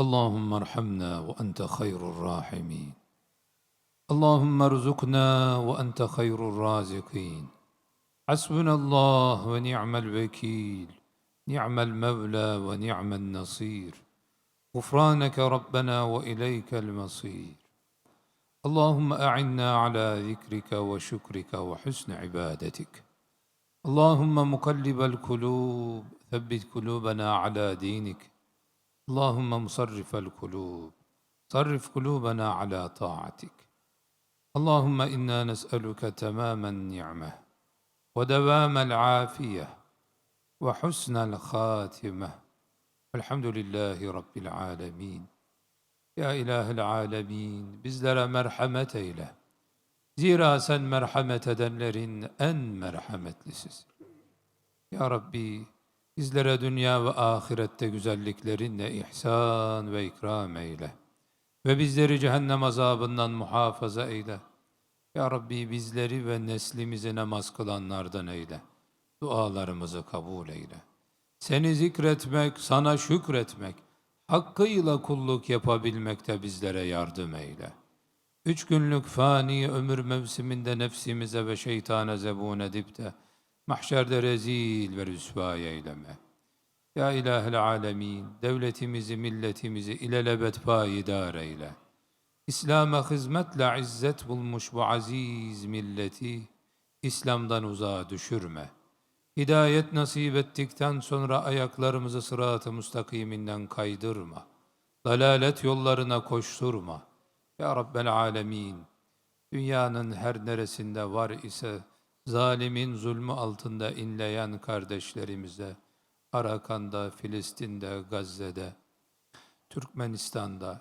اللهم ارحمنا وأنت خير الراحمين. اللهم ارزقنا وأنت خير الرازقين. حسبنا الله ونعم الوكيل. نعم المولى ونعم النصير. غفرانك ربنا وإليك المصير. اللهم أعنا على ذكرك وشكرك وحسن عبادتك. اللهم مقلب القلوب ثبت قلوبنا على دينك. اللهم مصرف القلوب صرف قلوبنا على طاعتك اللهم إنا نسألك تمام النعمة ودوام العافية وحسن الخاتمة الحمد لله رب العالمين Ya İlahil Alemin, bizlere merhamet eyle. Zira sen merhamet edenlerin en merhametlisisin. Ya Rabbi, bizlere dünya ve ahirette güzelliklerinle ihsan ve ikram eyle. Ve bizleri cehennem azabından muhafaza eyle. Ya Rabbi bizleri ve neslimizi namaz kılanlardan eyle. Dualarımızı kabul eyle. Seni zikretmek, sana şükretmek, hakkıyla kulluk yapabilmekte bizlere yardım eyle. Üç günlük fani ömür mevsiminde nefsimize ve şeytana zebun edip de mahşerde rezil ve rüsva eyleme. Ya ilahel alemin, devletimizi, milletimizi ilelebet payidar eyle. İslam'a hizmetle izzet bulmuş bu aziz milleti İslam'dan uzağa düşürme. Hidayet nasip ettikten sonra ayaklarımızı sırat-ı müstakiminden kaydırma. Dalalet yollarına koşturma. Ya Rabbel Alemin, dünyanın her neresinde var ise zalimin zulmü altında inleyen kardeşlerimize, Arakan'da, Filistin'de, Gazze'de, Türkmenistan'da,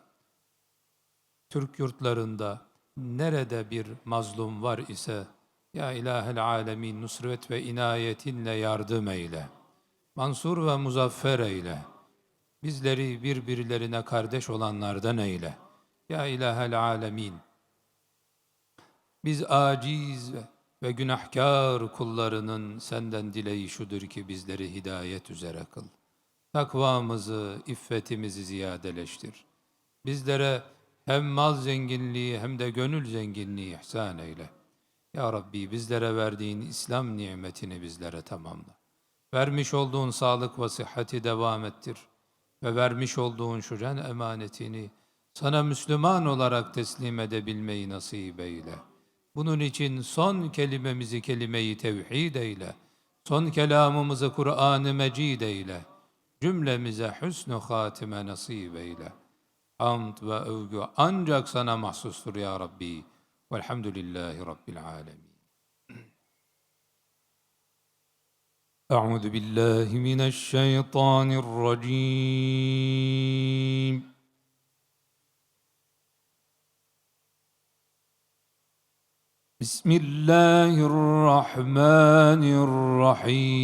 Türk yurtlarında nerede bir mazlum var ise ya ilahel alemin nusret ve inayetinle yardım eyle. Mansur ve muzaffer eyle. Bizleri birbirlerine kardeş olanlardan eyle. Ya ilahel alemin. Biz aciz ve, ve günahkar kullarının senden dileği şudur ki bizleri hidayet üzere kıl. Takvamızı, iffetimizi ziyadeleştir. Bizlere hem mal zenginliği hem de gönül zenginliği ihsan eyle. Ya Rabbi bizlere verdiğin İslam nimetini bizlere tamamla. Vermiş olduğun sağlık ve sıhhati devam ettir. Ve vermiş olduğun şu can emanetini sana Müslüman olarak teslim edebilmeyi nasip eyle. Bunun için son kelimemizi kelime-i tevhid eyle. Son kelamımızı Kur'an-ı Mecid eyle. Cümlemize hüsnü hatime nasip eyle. Hamd ve övgü ancak sana mahsustur ya Rabbi. Velhamdülillahi Rabbil alemin. أعوذ بالله من الشيطان الرجيم بسم الله الرحمن الرحيم.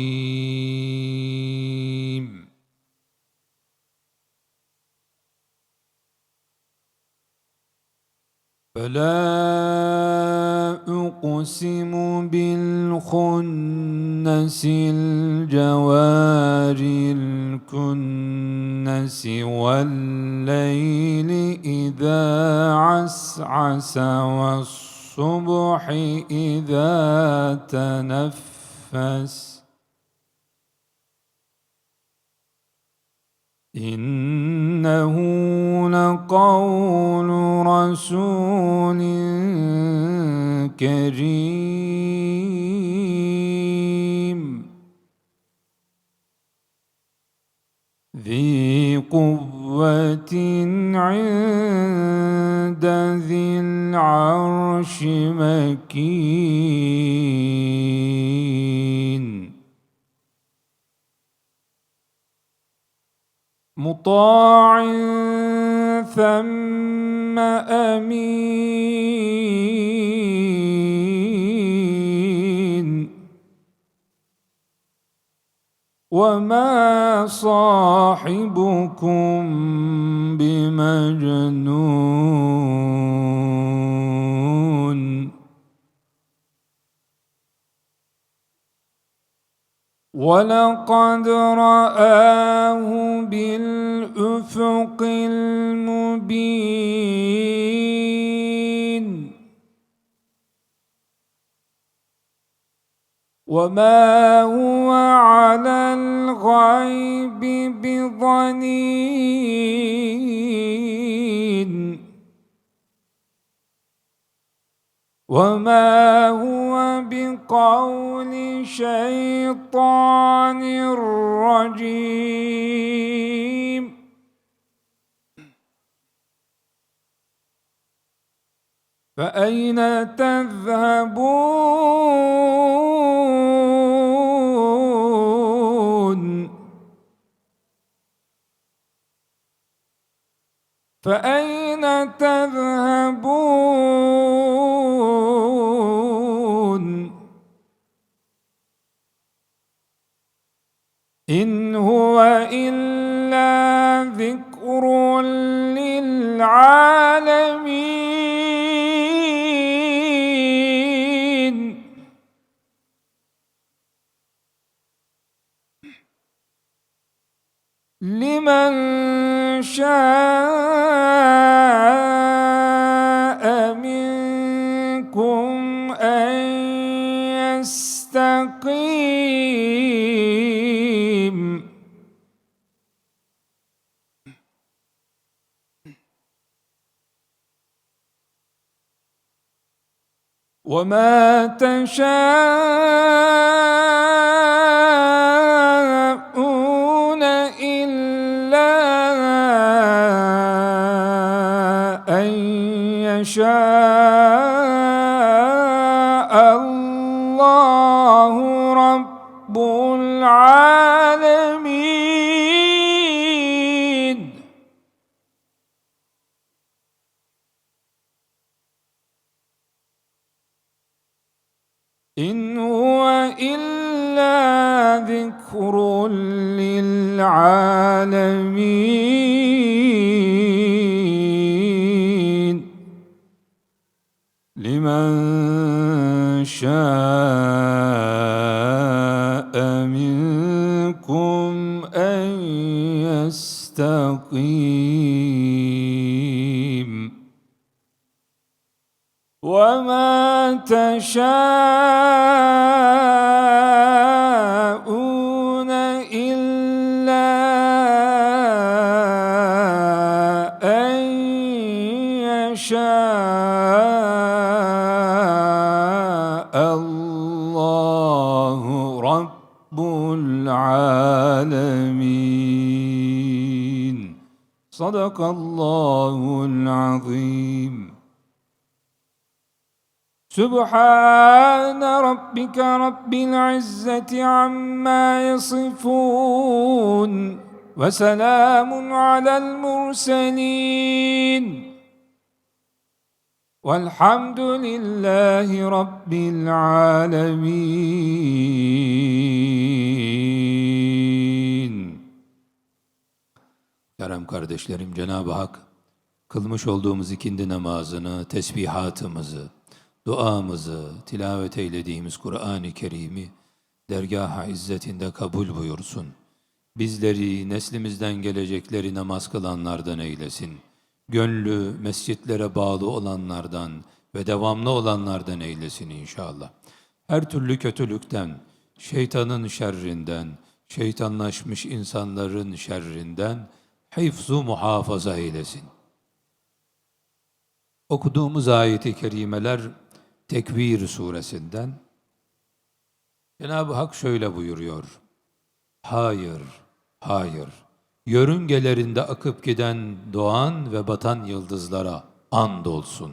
فلا أقسم بالخنس الجوار الكنس والليل إذا عسعس والصبح إذا تنفس. إنه لقول رسول كريم. ذي قوة عند ذي العرش مكين. مطاع ثم امين. وما صاحبكم بمجنون ولقد رآه بالأفق الأفق المبين وما هو على الغيب بضنين وما هو بقول شيطان رجيم فأين تذهبون فأين تذهبون؟ إن هو إلا أن يستقيم. وما تشاءون إلا أن يشاء. إلا ذكر للعالمين. لمن شاء منكم أن يستقيم. وما تشاءون العالمين. صدق الله العظيم. سبحان ربك رب العزة عما يصفون وسلام على المرسلين. والحمد لله رب العالمين Kerem kardeşlerim Cenab-ı Hak kılmış olduğumuz ikindi namazını, tesbihatımızı, duamızı, tilavet eylediğimiz Kur'an-ı Kerim'i dergah-ı izzetinde kabul buyursun. Bizleri, neslimizden gelecekleri namaz kılanlardan eylesin. Gönlü mescitlere bağlı olanlardan ve devamlı olanlardan eylesin inşallah. Her türlü kötülükten, şeytanın şerrinden, şeytanlaşmış insanların şerrinden hifzu muhafaza eylesin. Okuduğumuz ayeti kerimeler Tekvir suresinden Cenab-ı Hak şöyle buyuruyor. Hayır, hayır. Yörüngelerinde akıp giden doğan ve batan yıldızlara andolsun.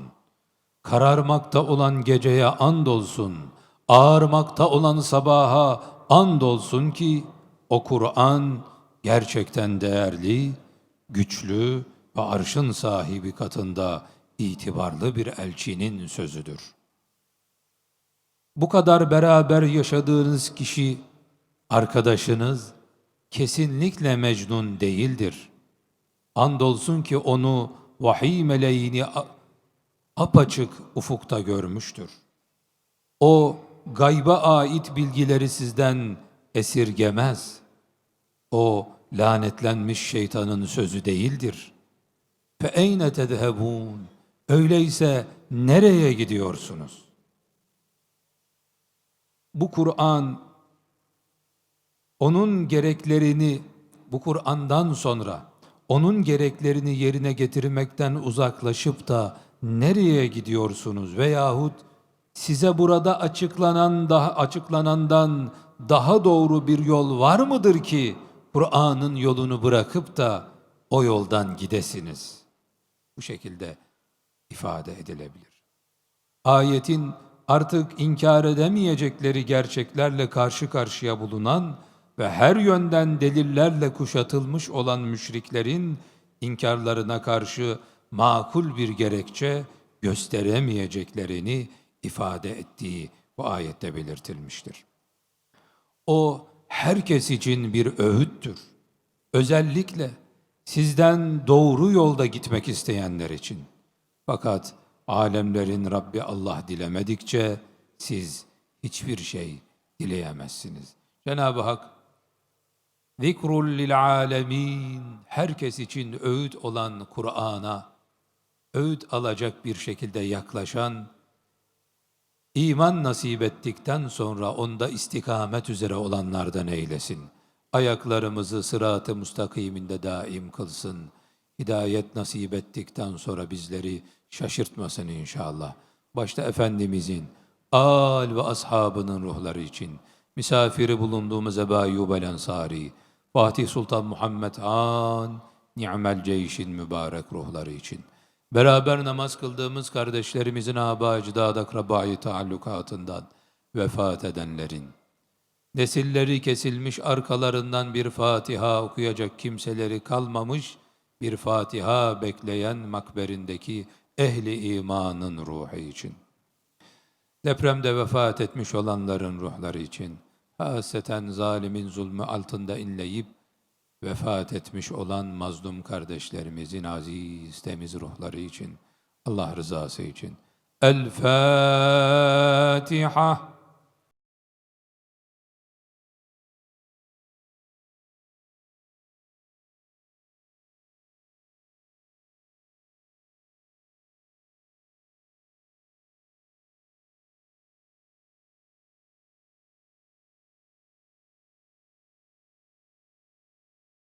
Kararmakta olan geceye andolsun. Ağarmakta olan sabaha andolsun ki o Kur'an gerçekten değerli, güçlü ve arşın sahibi katında itibarlı bir elçinin sözüdür. Bu kadar beraber yaşadığınız kişi, arkadaşınız kesinlikle Mecnun değildir. Andolsun ki onu vahiy meleğini apaçık ufukta görmüştür. O gayba ait bilgileri sizden esirgemez. O lanetlenmiş şeytanın sözü değildir. Fe eyne tezhebun? Öyleyse nereye gidiyorsunuz? Bu Kur'an onun gereklerini bu Kur'an'dan sonra onun gereklerini yerine getirmekten uzaklaşıp da nereye gidiyorsunuz veyahut size burada açıklanan daha açıklanandan daha doğru bir yol var mıdır ki Kur'an'ın yolunu bırakıp da o yoldan gidesiniz? Bu şekilde ifade edilebilir. Ayetin artık inkar edemeyecekleri gerçeklerle karşı karşıya bulunan ve her yönden delillerle kuşatılmış olan müşriklerin inkarlarına karşı makul bir gerekçe gösteremeyeceklerini ifade ettiği bu ayette belirtilmiştir. O herkes için bir öğüttür. Özellikle sizden doğru yolda gitmek isteyenler için. Fakat alemlerin Rabbi Allah dilemedikçe siz hiçbir şey dileyemezsiniz. Cenab-ı Hak zikrul lil alemin herkes için öğüt olan Kur'an'a öğüt alacak bir şekilde yaklaşan İman nasip ettikten sonra onda istikamet üzere olanlardan eylesin. Ayaklarımızı sırat-ı mustakiminde daim kılsın. Hidayet nasip ettikten sonra bizleri şaşırtmasın inşallah. Başta Efendimizin, al ve ashabının ruhları için, misafiri bulunduğumuz Ebu Eyyub el Ensari, Fatih Sultan Muhammed Han, Ni'mel Ceyş'in mübarek ruhları için, Beraber namaz kıldığımız kardeşlerimizin aba ecdad akrabayı taallukatından vefat edenlerin, nesilleri kesilmiş arkalarından bir Fatiha okuyacak kimseleri kalmamış, bir Fatiha bekleyen makberindeki ehli imanın ruhu için. Depremde vefat etmiş olanların ruhları için, haseten zalimin zulmü altında inleyip, vefat etmiş olan mazlum kardeşlerimizin aziz temiz ruhları için Allah rızası için. El Fatiha